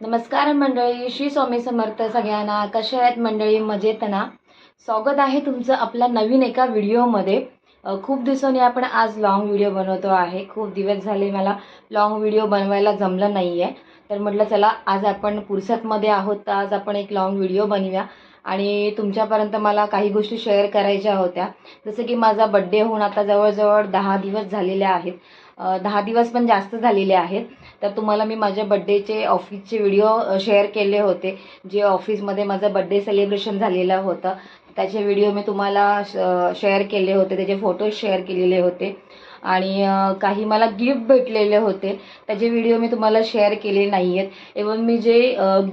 नमस्कार मंडळी श्री स्वामी समर्थ सगळ्यांना. कशा आहेत मंडळी? मजेत ना स्वागत आहे तुमचं आपल्या नवीन एका व्हिडिओमध्ये. खूप दिवसांनी आपण आज लाँग व्हिडिओ बनवतो आहे. खूप दिवस झाले मला लाँग व्हिडिओ बनवायला जमलं नाही आहे तर म्हटलं चला आज आपण पुरसतमध्ये आहोत तर आज आपण एक लाँग व्हिडिओ बनवूया. आणि तुमच्यापर्यंत मला काही गोष्टी शेअर करायच्या होत्या. जसं की माझा बड्डे होऊन आता जवळजवळ दहा दिवस झालेले आहेत. दहा दिवस पण जास्त झालेले आहेत. तर तुम्हाला मी माझ्या बड्डेचे ऑफिसचे व्हिडिओ शेअर केले होते. जे ऑफिसमध्ये माझं बड्डे सेलिब्रेशन झालेलं होतं. त्याचे व्हिडिओ मी तुम्हाला शेअर केले होते. त्याचे फोटोज शेअर केलेले होते. आणि काही मला गिफ्ट भेटलेले होते. त्याचे व्हिडिओ मी तुम्हाला शेअर केले नाही आहेत इवन मी जे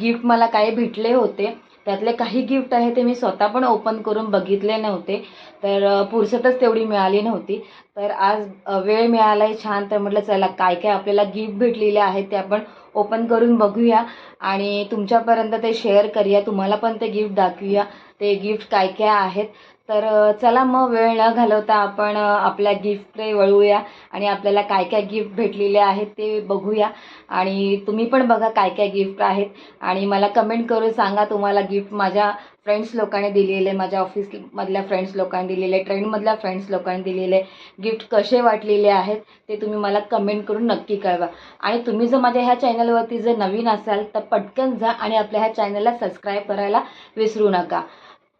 गिफ्ट मला काय भेटले होते त्यातले काही गिफ्ट आहे ते मी स्वतः पण ओपन करून बघितले नव्हते. तर पुरसतच तेवढी मिळाली नव्हती. तर आज वेळ मिळाला आहे छान. तर म्हटलं चला काय काय आपल्याला गिफ्ट भेटलेले आहेत ते आपण ओपन करून बघूया. आणि तुमच्यापर्यंत ते शेअर करूया. तुम्हाला पण ते गिफ्ट दाखवूया. ते गिफ्ट काय काय आहेत. तर चला मग वेळ न घालवता आपण आपल्या गिफ्टकडे वळूया आणि आपल्याला काय काय गिफ्ट भेटलेले आहेत ते बघूया. आणि तुम्ही पण बघा काय काय गिफ्ट आहेत. आणि मला कमेंट करून सांगा तुम्हाला गिफ्ट माझ्या फ्रेंड्स लोकांनी दिलेले माझ्या ऑफिसमधल्या फ्रेंड्स लोकांनी दिलेले ट्रेनमधल्या फ्रेंड्स लोकांनी दिलेले गिफ्ट कसे वाटलेले आहेत ते तुम्ही मला कमेंट करून नक्की कळवा. आणि तुम्ही जर माझ्या ह्या चॅनलवरती जर नवीन असाल तर पटकन जा आणि आपल्या ह्या चॅनलला सबस्क्राईब करायला विसरू नका.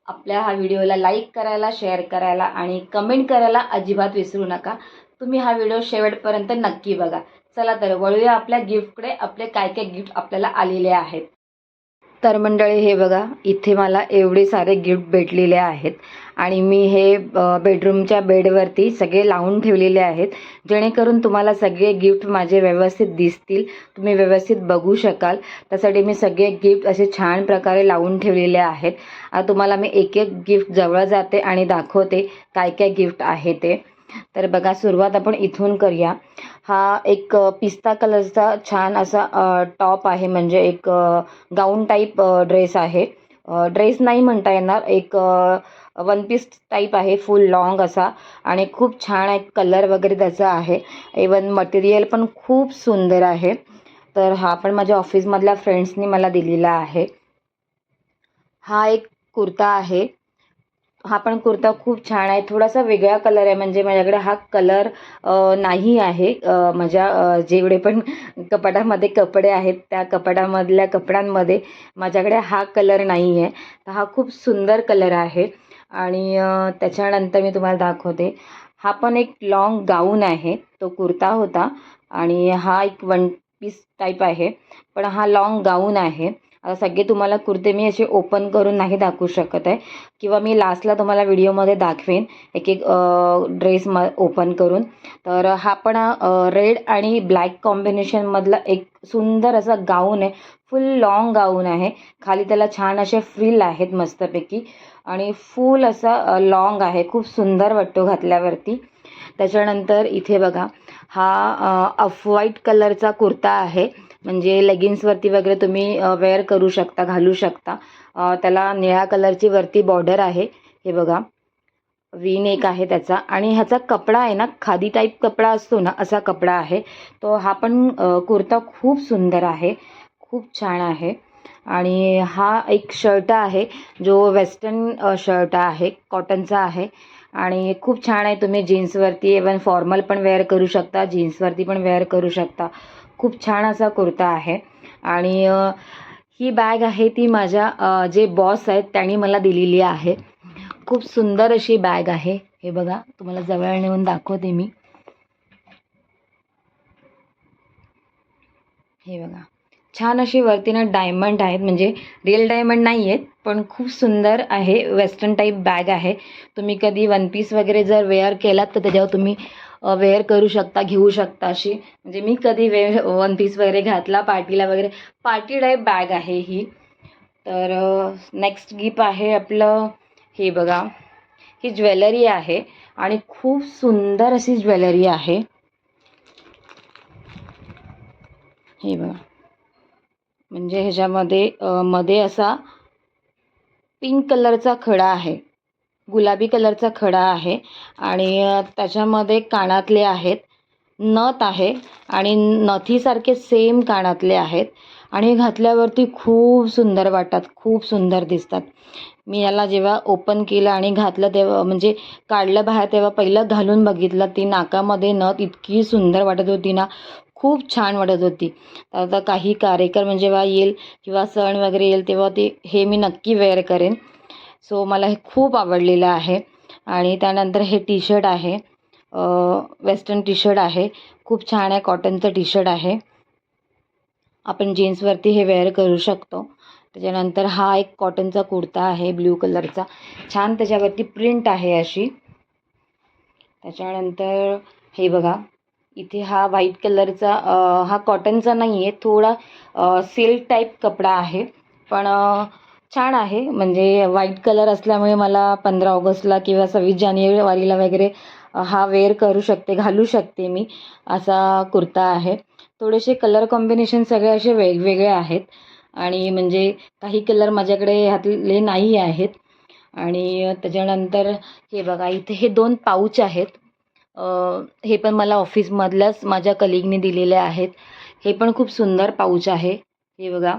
आपल्या हा व्हिडिओला लाईक करायला शेअर करायला आणि कमेंट करायला अजिबात विसरू नका. तुम्ही हा व्हिडिओ शेवटपर्यंत नक्की बघा. चला तर वळूया आपल्या गिफ्टकडे. आपले काय काय गिफ्ट आपल्याला आलेले आहेत. तर मंडळी हे बघा इथे मला एवढे सारे गिफ्ट भेटलेले आहेत आणि मी हे बेडरूमच्या बेडवरती सगळे लावून ठेवलेले आहेत. जेणेकरून तुम्हाला सगळे गिफ्ट माझे व्यवस्थित दिसतील. तुम्ही व्यवस्थित बघू शकाल. त्यासाठी मी सगळे गिफ्ट असे छान प्रकारे लावून ठेवलेले आहेत. आता तुम्हाला मी एक एक गिफ्ट जवळ जाते आणि दाखवते काय काय गिफ्ट आहे ते. तर बघा सुरुवात आपण इथून करूया. हा एक पिस्ता कलरचा छान असा टॉप आहे. म्हणजे एक गाऊन टाईप ड्रेस आहे. ड्रेस नाही म्हणता येणार. एक वन पीस टाईप आहे. फुल लॉंग असा. आणि खूप छान एक कलर वगैरे त्याचा आहे. इवन मटेरियल पण खूप सुंदर आहे. तर हा पण माझ्या ऑफिसमधल्या फ्रेंड्सनी मला दिलेला आहे. हा एक कुर्ता आहे. हा पण कुर्ता खूप छान आहे. थोडासा वेगळा कलर आहे. म्हणजे माझ्याकडे हा कलर नाही आहे. माझ्या जेवढे पण कपाटामध्ये कपडे आहेत त्या कपाटामधल्या कपड्यांमध्ये माझ्याकडे हा कलर नाही आहे. तर हा खूप सुंदर कलर आहे. आणि त्याच्यानंतर मी तुम्हाला दाखवते. हा पण एक लाँग गाऊन आहे. तो कुर्ता होता. आणि हा एक वन पीस टाईप आहे. पण हा लाँग गाऊन आहे. आता सगळे तुम्हाला कुर्ते मी असे ओपन करून नाही दाखवू शकत आहे. किंवा मी लास्टला तुम्हाला व्हिडिओमध्ये दाखवेन. एक एक ड्रेस म ओपन करून. तर हा पण रेड आणि ब्लॅक कॉम्बिनेशनमधला एक सुंदर असा गाऊन आहे. फुल लॉंग गाऊन आहे. खाली त्याला छान असे फ्रिल आहेत मस्तपैकी. आणि फुल असा लॉंग आहे. खूप सुंदर वाटतो घातल्यावरती. त्याच्यानंतर इथे बघा. हा ऑफ व्हाईट कलरचा कुर्ता आहे. म्हणजे लेगिन्सवरती वगैरे तुम्ही वेअर करू शकता घालू शकता. त्याला निळ्या कलरची वरती बॉर्डर आहे. हे बघा. वीन एक आहे त्याचा. आणि ह्याचा कपडा आहे ना खादी टाईप कपडा असतो ना असा कपडा आहे. तो हा पण कुर्ता खूप सुंदर आहे. खूप छान आहे. आणि हा एक शर्ट आहे जो वेस्टर्न शर्ट आहे कॉटनचा आहे. आणि खूप छान आहे तुम्ही जीन्सवरती इवन फॉर्मल पण वेअर करू शकता जीन्सवरती पण वेअर करू शकता. खूप छान असा कुर्ता आहे. आणि ही बॅग आहे ती माझ्या जे बॉस आहेत त्यांनी मला दिलेली आहे. खूप सुंदर अशी बॅग आहे. हे बघा तुम्हाला जवळ नेऊन दाखवते मी. हे बघा छान अशी वरती ना डायमंड आहेत. म्हणजे रिअल डायमंड नाही आहेत पण खूप सुंदर आहे. वेस्टर्न टाईप बॅग आहे. तुम्ही कधी वन पीस वगैरे जर वेअर केलात तर त्याच्यावर तुम्ही वेअर करू शकता घेऊ शकता अशी. म्हणजे मी कधी वे वन पीस वगैरे घातला पार्टीला वगैरे. पार्टी टाईप बॅग आहे ही. तर नेक्स्ट गिफ्ट आहे आपलं हे बघा. ही ज्वेलरी आहे आणि खूप सुंदर अशी ज्वेलरी आहे. हे बघा. म्हणजे ह्याच्यामध्ये मध्ये असा पिंक कलरचा खडा आहे. गुलाबी कलरचा खडा आहे आणि त्याच्यामध्ये कानातले आहेत नथ आहे आणि नथीसारखे सेम कानातले आहेत आणि घातल्यावरती खूप सुंदर वाटतात खूप सुंदर दिसतात. मी याला जेव्हा ओपन केलं आणि घातलं तेव्हा म्हणजे काढलं बाहेर तेव्हा पहिलं घालून बघितलं ती नाकामध्ये नथ इतकी सुंदर वाटत होती ना खूप छान वाटत होती. आता काही कार्यक्रम जेव्हा येईल किंवा सण वगैरे येईल तेव्हा ते हे मी नक्की वेअर करेन. सो मला हे खूप आवडलेलं आहे. आणि त्यानंतर हे टी शर्ट आहे. वेस्टर्न टी शर्ट आहे. खूप छान आहे. कॉटनचं टी शर्ट आहे. आपण जीन्सवरती हे वेअर करू शकतो. त्याच्यानंतर हा एक कॉटनचा कुर्ता आहे. ब्ल्यू कलरचा. छान त्याच्यावरती प्रिंट आहे अशी. त्याच्यानंतर हे बघा. इथे हा व्हाईट कलरचा हा कॉटनचा नाही आहे थोडा सिल्क टाईप कपडा आहे. पण छान आहे. म्हणजे व्हाईट कलर असल्यामुळे मला पंधरा ऑगस्टला किंवा सव्वीस जानेवारीला वगैरे हा वेअर करू शकते घालू शकते मी असा कुर्ता आहे. थोडेसे कलर कॉम्बिनेशन सगळे असे वेगवेगळे आहेत. आणि म्हणजे काही कलर माझ्याकडे ह्यातले नाही आहेत. आणि त्याच्यानंतर हे बघा इथे हे दोन पाऊच आहेत. हे पण मला ऑफिसमधल्याच माझ्या कलिगने दिलेले आहेत. हे पण खूप सुंदर पाऊच आहे. हे बघा.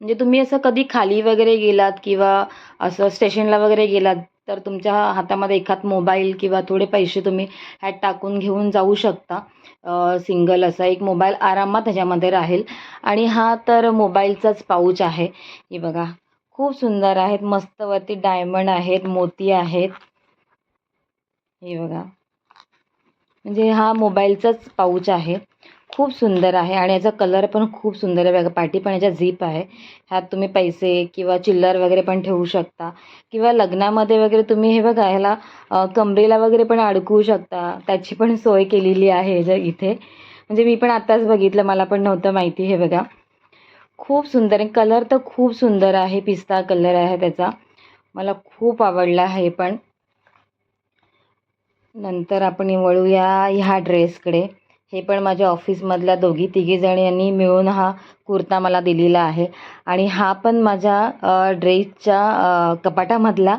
म्हणजे तुम्ही असं कधी खाली वगैरे गेलात किंवा असं स्टेशनला वगैरे गेलात तर तुमच्या हातामध्ये एखाद मोबाईल किंवा थोडे पैसे तुम्ही ह्यात टाकून घेऊन जाऊ शकता. सिंगल असा एक मोबाईल आरामात ह्याच्यामध्ये राहील. आणि हा तर मोबाईलचाच पाऊच आहे. हे बघा खूप सुंदर आहेत. मस्त वरती डायमंड आहेत मोती आहेत. हे बघा. म्हणजे हा मोबाईलचाच पाऊच आहे. खूप सुंदर आहे आणि याचा कलर पण खूप सुंदर आहे. बघा पाठी पण याच्या झीप आहे. ह्यात तुम्ही पैसे किंवा चिल्लर वगैरे पण ठेवू शकता. किंवा लग्नामध्ये वगैरे तुम्ही हे बघा ह्याला कमरेला वगैरे पण अडकवू शकता. त्याची पण सोय केलेली आहे जर इथे. म्हणजे मी पण आत्ताच बघितलं मला पण नव्हतं माहिती हे बघा. खूप सुंदर आहे. कलर तर खूप सुंदर आहे. पिस्ता कलर आहे त्याचा. मला खूप आवडला आहे पण. नंतर आपण वळूया ह्या ड्रेसकडे हे पण माझ्या ऑफिसमधल्या दोघी तिघीजणी यांनी मिळून हा कुर्ता मला दिलेला आहे. आणि हा पण माझ्या ड्रेसच्या कपाटामधला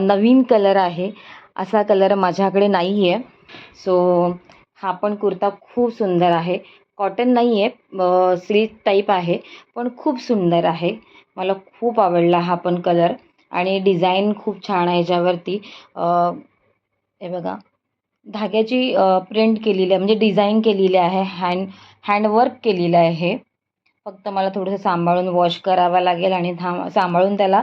नवीन कलर आहे. असा कलर माझ्याकडे नाही आहे सो हा पण कुर्ता खूप सुंदर आहे. कॉटन नाही आहे सिल्क टाईप आहे पण खूप सुंदर आहे. मला खूप आवडला हा पण कलर. आणि डिझाईन खूप छान आहे याच्यावरती. हे बघा. धाग्याची प्रिंट केलेली आहे म्हणजे डिझाईन केलेली आहे हँड हँडवर्क केलेलं आहे. हे फक्त मला थोडंसं सांभाळून वॉश करावं लागेल आणि थांब सांभाळून त्याला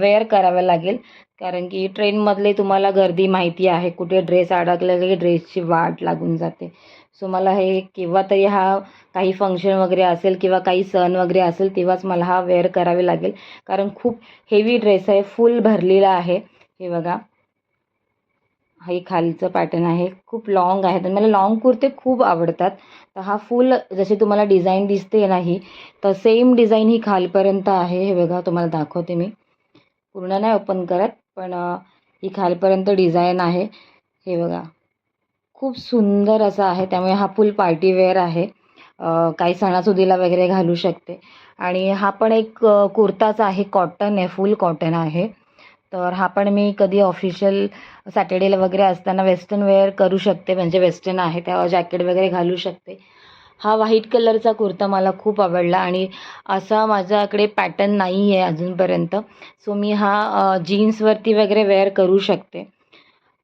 वेअर करावं लागेल. कारण की ट्रेनमधले तुम्हाला गर्दी माहिती आहे कुठे ड्रेस अडकला की ड्रेसची वाट लागून जाते. सो मला हे केव्हा तरी हा काही फंक्शन वगैरे असेल किंवा काही सण वगैरे असेल तेव्हाच मला हा वेअर करावे लागेल. कारण खूप हेवी ड्रेस आहे फुल भरलेला आहे. हे बघा. हे खालचं पॅटर्न आहे. खूप लाँग आहे. तर मला लाँग कुर्ते खूप आवडतात. तर हा फुल जशी तुम्हाला डिझाईन दिसते नाही तर सेम डिझाईन ही खालपर्यंत आहे. हे बघा तुम्हाला दाखवते मी. पूर्ण नाही ओपन करत पण ही खालपर्यंत डिझाईन आहे. हे बघा. खूप सुंदर असा आहे. त्यामुळे हा फुल पार्टीवेअर आहे. काही सणासुदीला वगैरे घालू शकते. आणि हा पण एक कुर्ताच आहे. कॉटन आहे. फुल कॉटन आहे. तर हा पण मी कधी ऑफिशियल सॅटर्डेला वगैरे असताना वेस्टर्न वेअर करू शकते. म्हणजे वेस्टर्न आहे त्यावर जॅकेट वगैरे घालू शकते. हा व्हाईट कलरचा कुर्ता मला खूप आवडला आणि असा माझ्याकडे पॅटर्न नाही आहे अजूनपर्यंत. सो मी हा जीन्सवरती वगैरे वेअर करू शकते.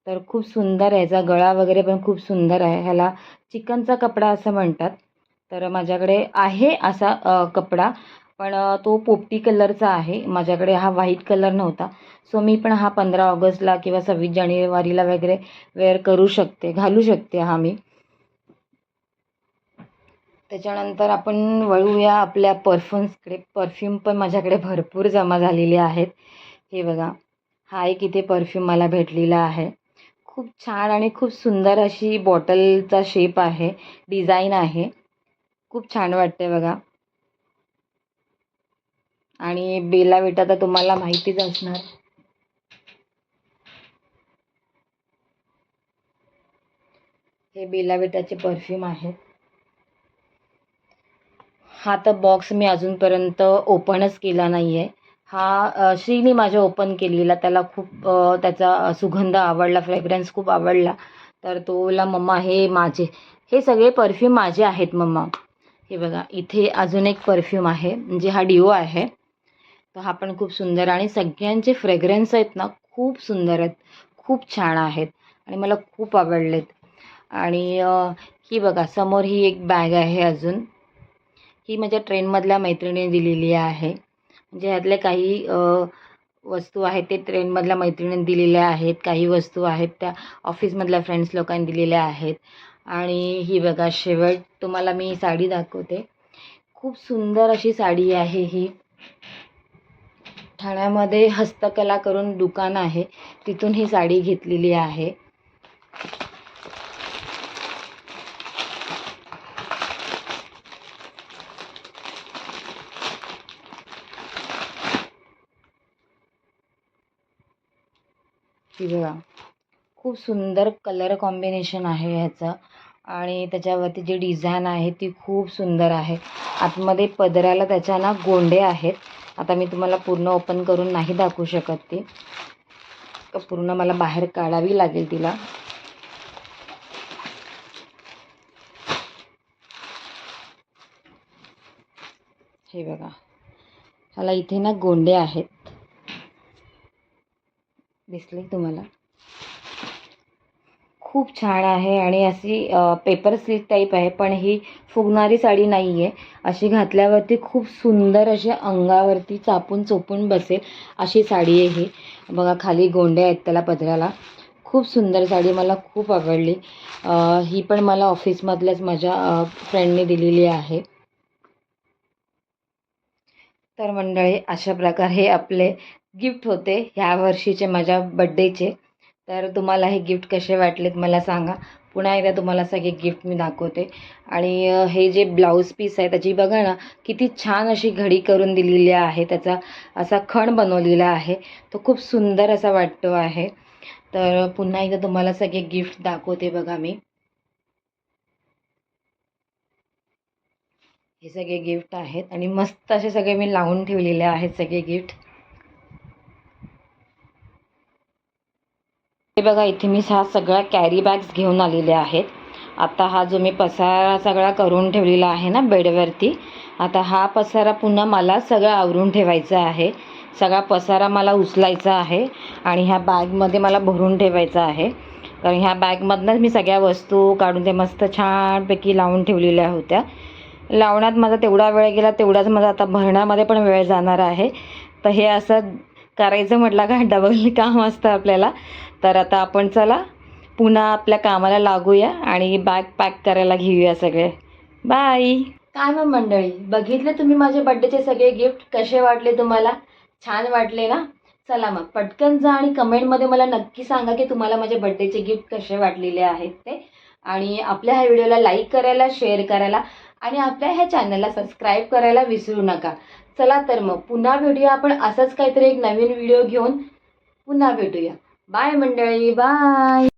तर खूप सुंदर आहे. याचा गळा वगैरे पण खूप सुंदर आहे. ह्याला चिकनचा कपडा असं म्हणतात. तर माझ्याकडे आहे असा कपडा. पण तो पोपटी कलरचा आहे. माझ्याकडे हा व्हाईट कलर नव्हता. सो मी पण हा पंधरा ऑगस्टला किंवा सव्वीस जानेवारीला वगैरे वेअर करू शकते घालू शकते हा मी. त्याच्यानंतर आपण वळूया आपल्या परफ्युम्सकडे. परफ्यूम पण माझ्याकडे भरपूर जमा झालेले आहेत. हे बघा हा एक इथे परफ्यूम मला भेटलेला आहे. खूप छान आणि खूप सुंदर अशी बॉटलचा शेप आहे डिझाईन आहे. खूप छान वाटते बघा. आणि बेला विटा तर तुम्हाला माहितीच असणार. हे बेला विटाचे परफ्यूम आहेत. हा तर बॉक्स मी अजूनपर्यंत ओपनच केला नाही आहे हा श्रीने माझ्या ओपन केलेला. त्याला खूप त्याचा सुगंध आवडला फ्रेग्रन्स खूप आवडला. तर तोला मम्मा हे माझे. हे सगळे परफ्यूम माझे आहेत मम्मा. हे बघा इथे अजून एक परफ्यूम आहे म्हणजे हा डिओ आहे. तर हा पण खूप सुंदर आणि सगळ्यांचे फ्रेग्रन्स आहेत ना खूप सुंदर आहेत. खूप छान आहेत. आणि मला खूप आवडलेत. आणि ही बघा समोर ही एक बॅग आहे अजून. ही माझ्या ट्रेनमधल्या मैत्रिणीने दिलेली आहे. म्हणजे ह्यातले काही वस्तू आहेत ते ट्रेनमधल्या मैत्रिणीने दिलेल्या आहेत. काही वस्तू आहेत त्या ऑफिसमधल्या फ्रेंड्स लोकांनी दिलेल्या आहेत. आणि ही बघा शेवट तुम्हाला मी साडी दाखवते. खूप सुंदर अशी साडी आहे ही. ठाण्यामध्ये हस्तकला करून दुकान आहे. तिथून ही साडी घेतलेली आहे. ती बघा खूप सुंदर कलर कॉम्बिनेशन आहे ह्याचं. आणि त्याच्यावरती जी डिझाईन आहे ती खूप सुंदर आहे. आतमध्ये पदराला त्याच्या ना गोंडे आहेत. आता मी तुम्हाला पूर्ण ओपन करून नाही दाखवू शकत ती. तर पूर्ण मला बाहेर काढावी लागेल तिला. हे बघा. ह्याला इथे ना गोंडे आहेत. दिसले तुम्हाला? खूप छान आहे आणि अशी पेपर स्लीट टाईप आहे पण ही फुगणारी साडी नाही आहे अशी घातल्यावरती खूप सुंदर अशी अंगावरती चापून चोपून बसेल अशी साडी आहे ही. बघा खाली गोंडे आहेत त्याला पदराला. खूप सुंदर साडी मला खूप आवडली. ही पण मला ऑफिसमधल्याच माझ्या फ्रेंडने दिलेली आहे. तर मंडळी अशा प्रकारे आपले गिफ्ट होते ह्या वर्षीचे माझ्या बड्डेचे तर तुम्हाला हे गिफ्ट कसे वाटलेत मला सांगा. पुन्हा एकदा तुम्हाला सगळे गिफ्ट मी दाखवते. आणि हे जे ब्लाऊज पीस आहे त्याची बघा ना किती छान अशी घडी करून दिलेली आहे. त्याचा असा खण बनवलेला आहे. तो खूप सुंदर असा वाटतो आहे. तर पुन्हा एकदा तुम्हाला सगळे गिफ्ट दाखवते बघा मी. हे सगळे गिफ्ट आहेत. आणि मस्त असे सगळे मी लावून ठेवलेले आहेत सगळे गिफ्ट. हे बघा इथे मी हा सगळ्या कॅरी बॅग्स घेऊन आलेले आहेत. आता हा जो मी पसारा सगळा करून ठेवलेला आहे ना बेडवरती आता हा पसारा पुन्हा मला सगळा आवरून ठेवायचा आहे. सगळा पसारा मला उचलायचा आहे आणि ह्या बॅगमध्ये मला भरून ठेवायचा आहे. कारण ह्या बॅगमधनंच मी सगळ्या वस्तू काढून ते मस्त छानपैकी लावून ठेवलेल्या होत्या. लावण्यात माझा तेवढा वेळ गेला तेवढाच माझा आता भरण्यामध्ये पण वेळ जाणार आहे. तर हे असं करायचं म्हटलं का डबल काम असतं आपल्याला. तर आता आपण चला पुन्हा आपल्या कामाला लागूया आणि बॅग पॅक करायला घेऊया सगळे. बाय काय मग मंडळी? बघितले तुम्ही माझे बड्डेचे सगळे गिफ्ट कसे वाटले तुम्हाला? छान वाटले ना? चला मग पटकन जा आणि कमेंटमध्ये मला नक्की सांगा की तुम्हाला माझे बड्डेचे गिफ्ट कसे वाटलेले आहेत ते. आणि आपल्या ह्या व्हिडिओला लाईक करायला शेअर करायला आणि आपल्या ह्या चॅनलला सबस्क्राईब करायला विसरू नका. चला तर मग पुन्हा व्हिडिओ आपण असंच काहीतरी एक नवीन व्हिडिओ घेऊन. पुन्हा भेटूया. बाय मंडळी बाय